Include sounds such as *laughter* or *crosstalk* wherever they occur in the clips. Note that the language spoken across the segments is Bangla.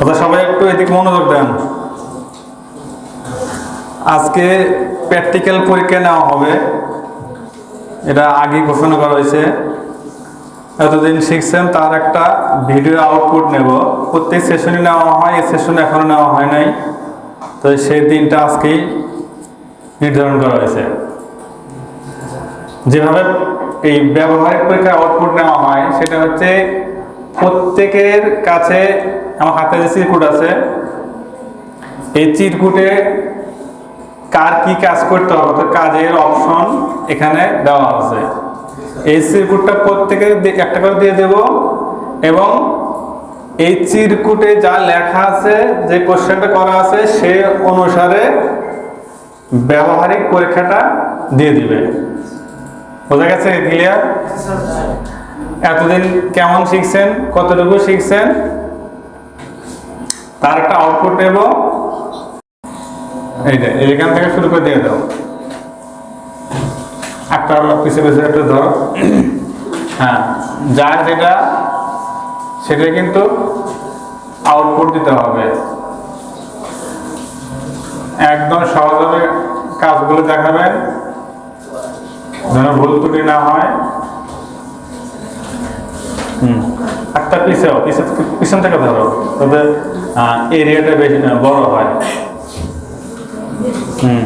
আচ্ছা সবাই একটু এদিকে মনোযোগ দেন। আজকে প্র্যাকটিক্যাল পরীক্ষা নেওয়া হবে। এটা আগে ঘোষণা করা হয়েছে। এতদিন শিখছেন, তার একটা ভিডিও আউটপুট নেব। প্রত্যেক সেশনে নেওয়া হয়, এই সেশনে এখনও নেওয়া হয় নাই। তো সেই দিনটা আজকেই নির্ধারণ করা হয়েছে। যেভাবে এই ব্যবহারিক পরীক্ষার আউটপুট নেওয়া হয়, সেটা হচ্ছে প্রত্যেকের কাছে আমার হাতে যে চিরকুট আছে এই চিরকুটে কার কি কাজ করতে হবে? অর্থাৎ কাজের অপশন এখানে দেওয়া আছে। এই চিরকুটটা প্রত্যেকে একটা করে দিয়ে দেব এবং এই চিরকুটে যা লেখা আছে যে কোশ্চেনটা করা আছে সে অনুসারে ব্যবহারিক পরীক্ষাটা দিয়ে দিবে। বোঝা গেছে ক্লিয়ার? এতদিন কেমন শিখছেন? কতটুকু শিখছেন? তার একটা আউটপুট নেব এইটা এখান থেকে শুরু করে দিয়ে দাও একটা পিছিয়ে পিছিয়ে একটু ধরো। হ্যাঁ যার যেটা, সেটা কিন্তু আউটপুট দিতে হবে। একদম সহজভাবে কাজগুলো দেখাবেন। যেন ভুল ত্রুটি না হয়। একটা পিছেও পিছে পিছন থেকে ধরো তবে এরিয়াটা বেশি বড় হয়। হুম,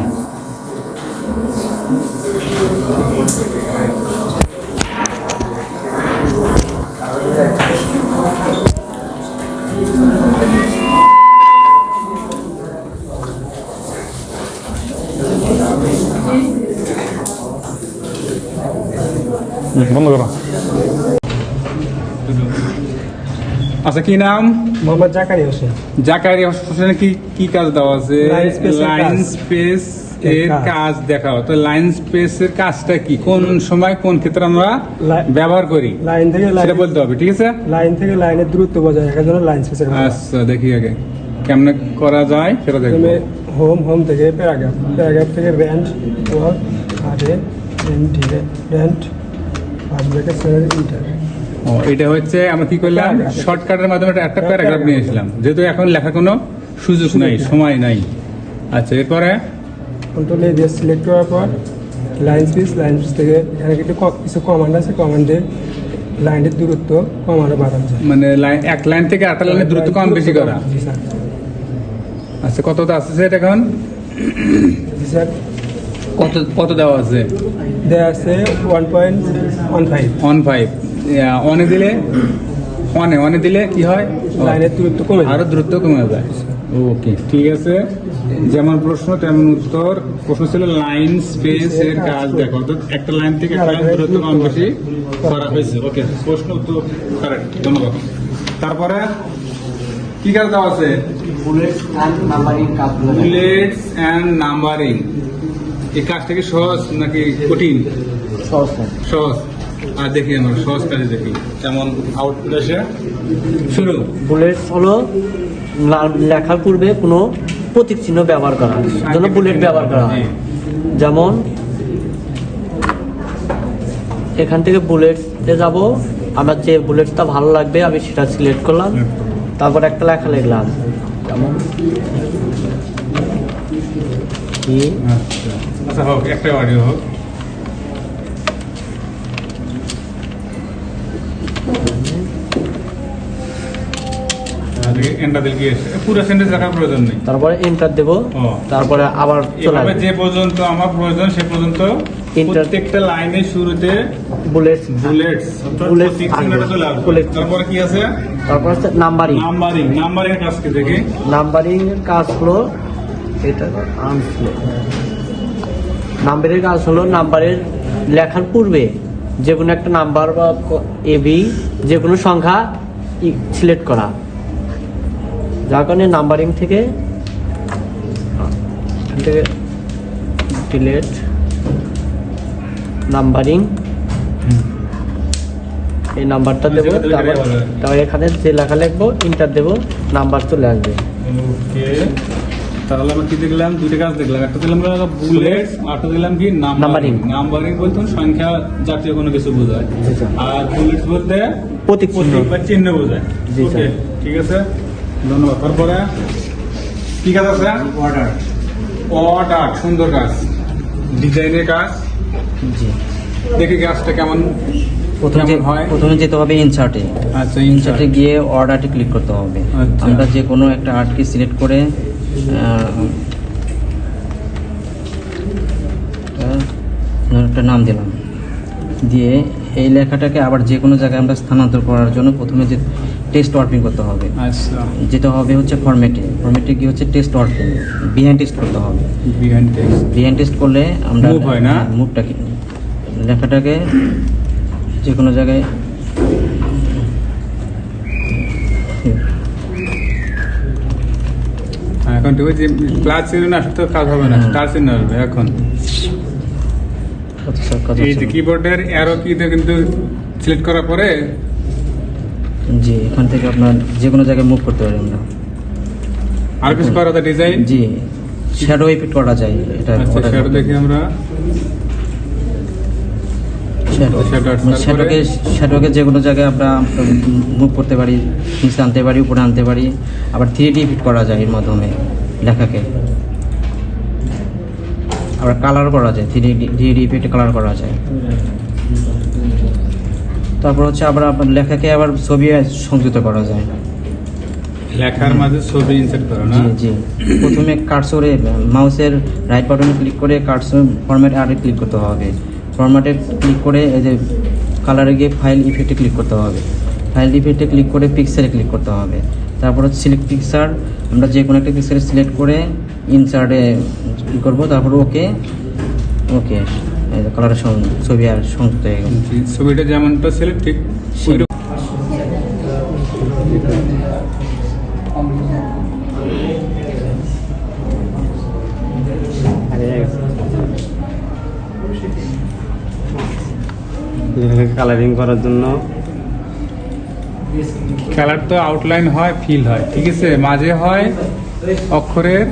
কি নাম? মোহাম্মদ জাকারি হোসেন। জাকারি হোসেনের কি কি কাজ দেওয়া আছে? লাইন স্পেস এর কাজ। দেখাও তো লাইন স্পেস এর কাজটা কি? কোন সময় কোন ক্ষেত্রে আমরা ব্যবহার করি? লাইন থেকে সেটা বলতে হবে ঠিক আছে? লাইন থেকে লাইনের দূরত্ব বজায় রাখার জন্য লাইন স্পেসের আচ্ছা দেখি আগে। কেমনে করা যায় সেটা দেখব। হোম হোম থেকে প্যারাগ্রাফ। প্যারাগ্রাফ থেকে র্যান্ড ওয়ার্ক আরে থেকে র্যান্ড ফার্স্ট ব্রেকেট ইন্টার। ও এটা হচ্ছে আমরা কি করলাম? শর্টকাটের মাধ্যমে একটা- একটা প্যারাগ্রাফ নিয়ে এসলাম যেহেতু এখন লেখা কোনো সুযোগ নাই সময় নাই। আচ্ছা এরপরে? কন্ট্রোল এ দিয়ে সিলেক্ট করার পর লাইন স্পেস লাইন স্পেস থেকে এখানে ক- কিছু কমান্ড আছে। কমান্ডে লাইনের দূরত্ব কমানো বাড়ানো যায়। মানে লাইন এক লাইন থেকে আরেকটা লাইনের দূরত্ব কম বেশি করা। স্যার। আচ্ছা কত আছে সেটা এখন? স্যার। কত কত দেওয়া আছে? দেওয়া আছে one point one five on five অনে দিলে অনে অনে দিলে কি হয়? লাইনের দূরত্ব কমে আরও দ্রুত কমে যায়। ওকে ঠিক আছে। যেমন প্রশ্ন তেমন উত্তর। প্রশ্ন ছিল লাইন স্পেস এর কাজ দেখো। অর্থাৎ একটা লাইন থেকে একটা লাইন দূরত্ব কম বেশি করা হয়েছে। ওকে প্রশ্ন উত্তর কারেক্ট ধন্যবাদ। তারপরে কি কাজ দেওয়া আছে? বুলেটস অ্যান্ড নাম্বারিং এই কাজটা কি সহজ নাকি কঠিন? সহজ সহজ। দেখি আমরা সহজ কাজে দেখি আসে শুরু বুলেট হলো লেখার পূর্বে কোনো প্রতীক চিহ্ন ব্যবহার করা জন্য বুলেট ব্যবহার করা হয়। যেমন এখান থেকে বুলেটে যাব আমার যে বুলেটটা ভালো লাগবে আমি সেটা সিলেক্ট করলাম তারপর একটা লেখা লিখলাম। যেমন কি আচ্ছা। আচ্ছা হোক একটা অডিও হোক। এন্টার দিল কি পুরো সেন্টেন্স রাখার প্রয়োজন নেই। তারপরে এন্টার দেব তারপরে আবার চলে আসবে। যে পর্যন্ত আমার প্রয়োজন সে পর্যন্ত প্রত্যেকটা লাইনের শুরুতে বুলেট বুলেটস Bullets। তারপরে কি আছে? তারপর হচ্ছে নাম্বারিং নাম্বারিং নাম্বারিং এর কাজ কি দেখি? নাম্বারিং এর কাজ হলো এটা আনস্লো নাম্বারের কাজ হলো নাম্বারের লেখার পূর্বে যে কোনো একটা নাম্বার বা এবি যে কোনো সংখ্যা সিলেক্ট করা। যার কারণে নাম্বারিং থেকে এখান থেকে ডিলেট নাম্বারিং এই নাম্বারটা দেবো তারপর এখানে যে লেখা লিখব ইন্টার দেবো নাম্বার চলে আসবে। ওকে তাহলে আমরা কি দেখলাম? দুইটা কাজ দেখলাম। একটা দিলাম বুলেট আরটা দিলাম কি? নাম্বারিং নাম্বারিং বলতে সংখ্যা জাতীয় কোনো কিছু বোঝায়। আর বুলেট বলতে প্রতীক চিহ্ন। বা চিহ্ন বোঝায়। ওকে ঠিক আছে? ধন্যবাদ। তারপরে কি কাজ আছে? অর্ডার অর্ডার সুন্দর কাজ। ডিজাইনের কাজ। দেখি কাজটা কেমন প্রথমে হয়। প্রথমে যেতে হবে ইনসার্টে আচ্ছা ইনসার্টে গিয়ে অর্ডারটি ক্লিক করতে হবে। আচ্ছা। আমরা যে কোনো একটা আর্টকে সিলেক্ট করে একটা নাম দিলাম। দিয়ে এই লেখাটাকে আবার যে কোনো জায়গায় আমরা স্থানান্তর করার জন্য প্রথমে যে টেস্ট ওয়ার্কিং করতে হবে। আচ্ছা। যেটা হবে হচ্ছে ফরম্যাটে ফরম্যাটে কি হচ্ছে টেস্ট ওয়ার্কিং বিহাইন্ড টেস্ট করতে হবে। বিহাইন্ড টেস্ট করলে আমরা Move হয় না? মুভটা কি? লেখাটাকে যে কোনো জায়গায় এখন তো ওই যে প্লাস চিহ্ন না আসলে তো কাজ হবে না। স্টার চিহ্ন আসবে এখন। কত সব কাজ এই যে হচ্ছে না। কিবোর্ডের অ্যারো কিতে কিন্তু সিলেক্ট করার পরে জি এখান থেকে আপনার যে কোনো জায়গায় মুভ করতে পারি আমরা আর কিছু করা ডিজাইন জি শ্যাডো ইফেক্ট করা যায় এটা আচ্ছা ওটা- দেখি আমরা। শ্যাডো? শ্যাডোকে শ্যাডোকে যে কোনো জায়গায় আমরা মুভ করতে পারি নিচে আনতে পারি উপরে আনতে পারি। আবার থ্রি ডি ফিট করা যায় এর মাধ্যমে লেখাকে। আবার কালার করা যায় থ্রি ডি ইফেক্টে কালার করা যায়। তারপর হচ্ছে আবার আপনার লেখাকে আবার ছবি সংযুক্ত করা যায়। লেখার মাঝে ছবি ইনসার্ট করো না? জি জি। প্রথমে কার্সরে মাউসের রাইট বাটনে ক্লিক করে কার্সর ফরম্যাট আরে ক্লিক করতে হবে। ফরম্যাটে ক্লিক করে এই যে কালারে গিয়ে ফাইল ইফেক্টে ক্লিক করতে হবে। ফাইল ইফেক্টে ক্লিক করে পিকচারে ক্লিক করতে হবে। তারপর হচ্ছে সিলেক্ট পিকচার আমরা যে কোনো একটা পিকচারে সিলেক্ট করে ইনসার্টে কী করব তারপর ওকে ওকে কালারের ছবি আর সংযুক্ত হয়ে গেল ছবিটা যেমনটা ছিল ঠিক। কালারিং করার জন্য কালার তো আউটলাইন হয় ফিল হয় ঠিক আছে? মাঝে হয় অক্ষরের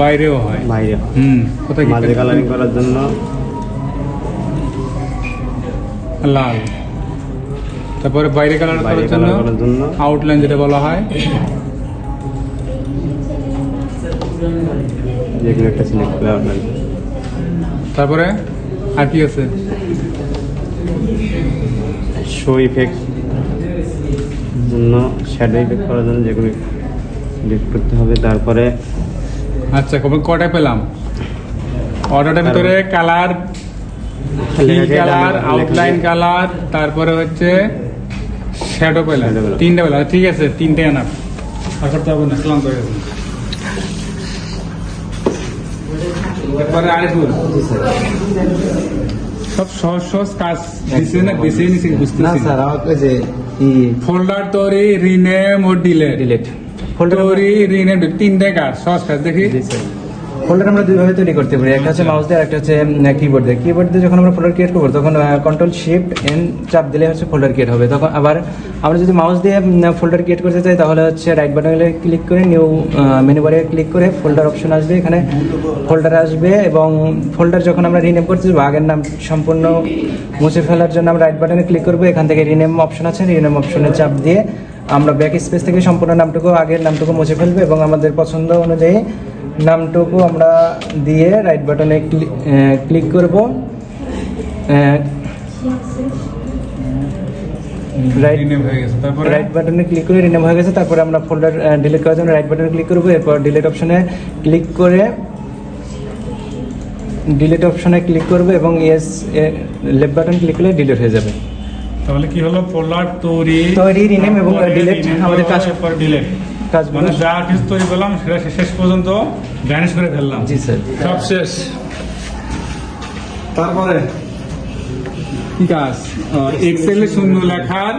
বাইরেও হয়। বাইরে হুম কোথায় মাঝে কালারিং করার জন্য। লাল। তারপরে বাইরে কালার করার জন্য আউটলাইন যেটা বলা হয়। যে কোনো একটা সিলেক্ট করে আপনার তারপরে আর কি আছে? শো ইফেক্ট জন্য শ্যাডো ইফেক্ট করার জন্য যেগুলো সিলেক্ট করতে হবে তারপরে আচ্ছা কবে কটায় পেলাম? অর্ডারটার ভিতরে কালার কালার আউটলাইন কালার তারপরে হচ্ছে শ্যাডো পেলাম। তিনটা পেলাম ঠিক আছে তিনটে আনা আর করতে হবে না ক্লান্ত হয়ে গেছে। এরপরে আরিফুল সব সহজ সহজ কাজ। দিছে না দিছে নিছে বুঝতেছি না। আমাকে যে ফোল্ডার তোরি রিনেম ও ডিলেট ডিলেট তোরি রিনেম তিনটে কাজ সস কাজ দেখি। ফোল্ডার আমরা দুইভাবে তৈরি করতে পারি। একটা হচ্ছে মাউস দিয়ে একটা হচ্ছে কিবোর্ড দিয়ে। কিবোর্ড দিয়ে যখন আমরা ফোল্ডার ক্রিয়েট করব তখন কন্ট্রোল শিফট এন চাপ দিলে হচ্ছে ফোল্ডার ক্রিয়েট হবে। তখন আবার আমরা যদি মাউস দিয়ে ফোল্ডার ক্রিয়েট করতে চাই তাহলে হচ্ছে রাইট বাটনে ক্লিক করে নিউ মেনু বারে ক্লিক করে ফোল্ডার অপশন আসবে। এখানে ফোল্ডার আসবে এবং ফোল্ডার যখন আমরা রিনেম করতে যাব আগের নাম সম্পূর্ণ মুছে ফেলার জন্য আমরা রাইট বাটনে ক্লিক করব। এখান থেকে রিনেম অপশন আছে। রিনেম অপশনে চাপ দিয়ে আমরা ব্যাক স্পেস থেকে সম্পূর্ণ নামটুকু আগের নামটুকু মুছে ফেলব এবং আমাদের পছন্দ অনুযায়ী নামটুকু আমরা দিয়ে রাইট বাটনে ক্লিক করব। রাইট রিনেম হয়ে গেছে তারপরে? রাইট বাটনে ক্লিক করে রিনেম হয়ে গেছে তারপরে আমরা ফোল্ডার ডিলিট করার জন্য রাইট বাটনে ক্লিক করব এরপর ডিলিট অপশনে ক্লিক করে ডিলিট অপশনে ক্লিক করব এবং ইয়েস লেফট বাটন ক্লিক করলে ডিলিট হয়ে যাবে। তাহলে কি হলো? ফোল্ডার তৈরি তৈরি, rename এবং delete আমাদের কাজ- ডিলেট কাজগুলো মানে যা কিছু তৈরি করলাম সেটা শেষ পর্যন্ত ভ্যানিশ করে ফেললাম। জি স্যার। সব শেষ। তারপরে কি কাজ? এক্সেলে শূন্য লেখার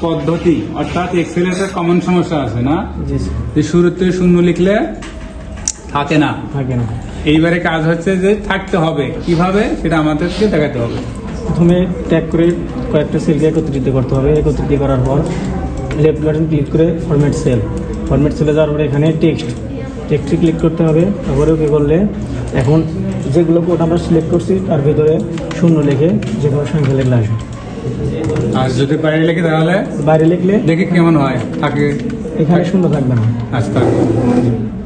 পদ্ধতি অর্থাৎ এক্সেলে একটা কমন সমস্যা আছে না? যে শুরুতে শূন্য লিখলে থাকে না। থাকে না। এইবারে কাজ হচ্ছে যে থাকতে হবে। কীভাবে? সেটা আমাদেরকে দেখাতে হবে। প্রথমে ট্যাগ করে কয়েকটা সেলকে একত্রিত করতে হবে। একত্রিত করার পর লেফট বাটন ক্লিক করে ফরম্যাট সেল ফরম্যাট চলে যাওয়ার পরে এখানে টেক্সট টেক্সটে ক্লিক করতে হবে তারপরে ওকে করলে এখন যেগুলো কোড আমরা সিলেক্ট করছি তার ভিতরে শূন্য লিখে যে কোনো সংখ্যা লিখলে আসবে। আর যদি বাইরে লিখি তাহলে? বাইরে লিখলে দেখি কেমন হয় থাকে? এখানে শূন্য থাকবে না। আচ্ছা থাকবে।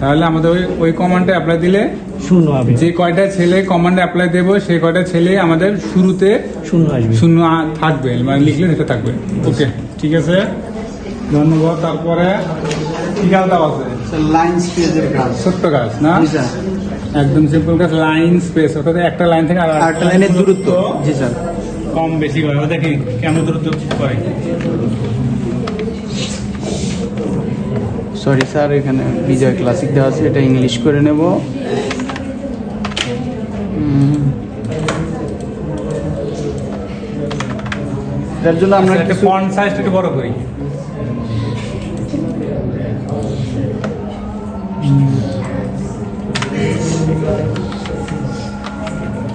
তাহলে আমাদের ওই ওই কমান্ডে অ্যাপ্লাই দিলে শূন্য হবে। যে কয়টা ছেলে কমান্ডে অ্যাপ্লাই দেবো সেই কয়টা ছেলে আমাদের শুরুতে শূন্য আসবে। শূন্য থাকবে মানে লিখলে এটা থাকবে। ওকে ঠিক আছে? ধন্যবাদ তারপরে কি কাজ দাও আছে লাইন স্পেসের কাজ। ছোট্ট গাছ না? একদম সিম্পল কাজ লাইন স্পেস। অর্থাৎ একটা লাইন থেকে আর আরেকটা লাইনের দূরত্ব। জি স্যার। কম বেশি করে। দেখি কেমন দূরত্ব করে সরি স্যার এখানে বিজয় ক্লাসিক দেওয়া আছে এটা ইংলিশ করে নেব। এটার জন্য আমরা একটা কিছু ফন্ট সাইজটা একটু বড় করি।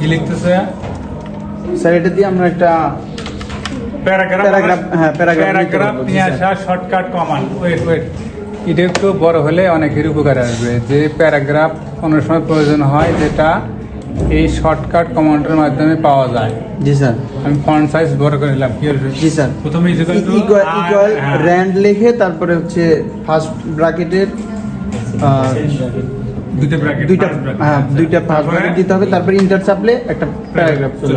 কি লিখতেছে? স্যার এটা দিয়ে আমরা একটা প্যারাগ্রাফ হ্যাঁ, প্যারাগ্রাফ নিয়ে। আসা শর্টকাট কমান্ড ওয়েট ওয়েট এটা একটু বড় হলে অনেকের উপকার আসবে। যে প্যারাগ্রাফ কোনো সময় প্রয়োজন হয় যেটা এই শর্টকাট কমান্ডের মাধ্যমে পাওয়া যায়। জি স্যার। আমি ফন্ট সাইজ বড় করে নিলাম কি? জি স্যার। প্রথমে ইকুয়াল র্যান্ড লিখে তারপরে হচ্ছে ফার্স্ট ব্র্যাকেটের দুইটা ব্র্যাকেট দুইটা হ্যাঁ দুইটা ব্র্যাকেট দিতে হবে তারপরে ইন্টার চাপলে একটা প্যারাগ্রাফ চলে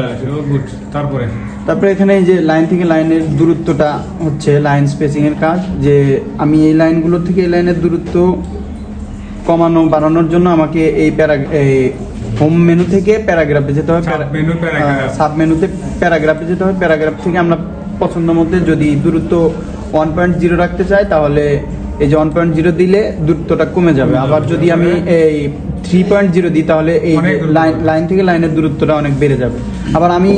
তারপরে? তারপরে এখানে এই যে লাইন থেকে লাইনের দূরত্বটা হচ্ছে লাইন স্পেসিং এর কাজ যে আমি এই লাইনগুলো থেকে এই লাইনের দূরত্ব কমানো বাড়ানোর জন্য আমাকে এই প্যারা হোম মেনু থেকে প্যারাগ্রাফে যেতে হবে। সাব মেনুতে প্যারাগ্রাফে যেতে হবে প্যারাগ্রাফ থেকে আমরা পছন্দ মধ্যে যদি দূরত্ব ওয়ান পয়েন্ট জিরো রাখতে চাই তাহলে এই যে ওয়ান পয়েন্ট জিরো দিলে দূরত্বটা কমে যাবে। আবার যদি আমি এই থ্রি পয়েন্ট জিরো দিই তাহলে এই লাইন লাইন থেকে লাইনের দূরত্বটা অনেক বেড়ে যাবে। আবার আমি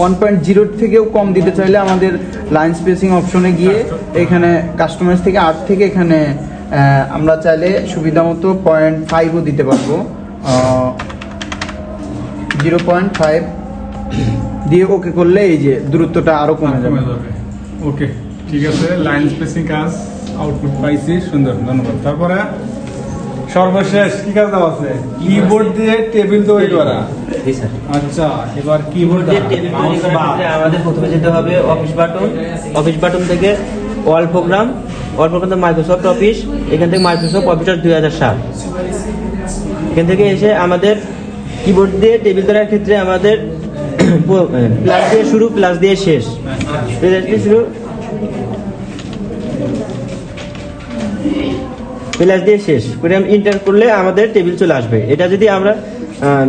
ওয়ান পয়েন্ট জিরোর থেকেও কম দিতে চাইলে আমাদের লাইন স্পেসিং অপশনে গিয়ে এখানে কাস্টমাইজ থেকে আট থেকে এখানে আমরা চাইলে সুবিধা মতো পয়েন্ট ফাইভও দিতে পারব। জিরো পয়েন্ট ফাইভ দিয়ে ওকে করলে এই যে দূরত্বটা আরও কমে যাবে। কমে যাবে। ওকে ঠিক আছে। লাইন স্পেসিং কাজ। আউটপুট পাইছি সুন্দর ধন্যবাদ। তারপরে সর্বশেষ কি কাজ আছে? কিবোর্ড দিয়ে টেবিল তৈরি করা। আচ্ছা এবার কিবোর্ড দিয়ে টেবিল তৈরি করার আমাদের প্রথমে যেতে হবে অফিস বাটন অফিস বাটন থেকে all program all program Microsoft office এখান থেকে মাইক্রোসফট অফিস দুই হাজার সাত। এখান থেকে এসে আমাদের কিবোর্ড দিয়ে টেবিল করার ক্ষেত্রে আমাদের *coughs* প্লাস দিয়ে শুরু প্লাস দিয়ে শেষ। দিয়ে শুরু। প্লাস দিয়ে শেষ করে আমি ইন্টার করলে আমাদের টেবিল চলে আসবে। এটা যদি আমরা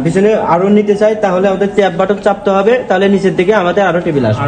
পিছনে আরও নিতে চাই, তাহলে আমাদের ট্যাব বাটন চাপতে হবে, তাহলে নিচের দিকে আমাদের আরও টেবিল আসবে।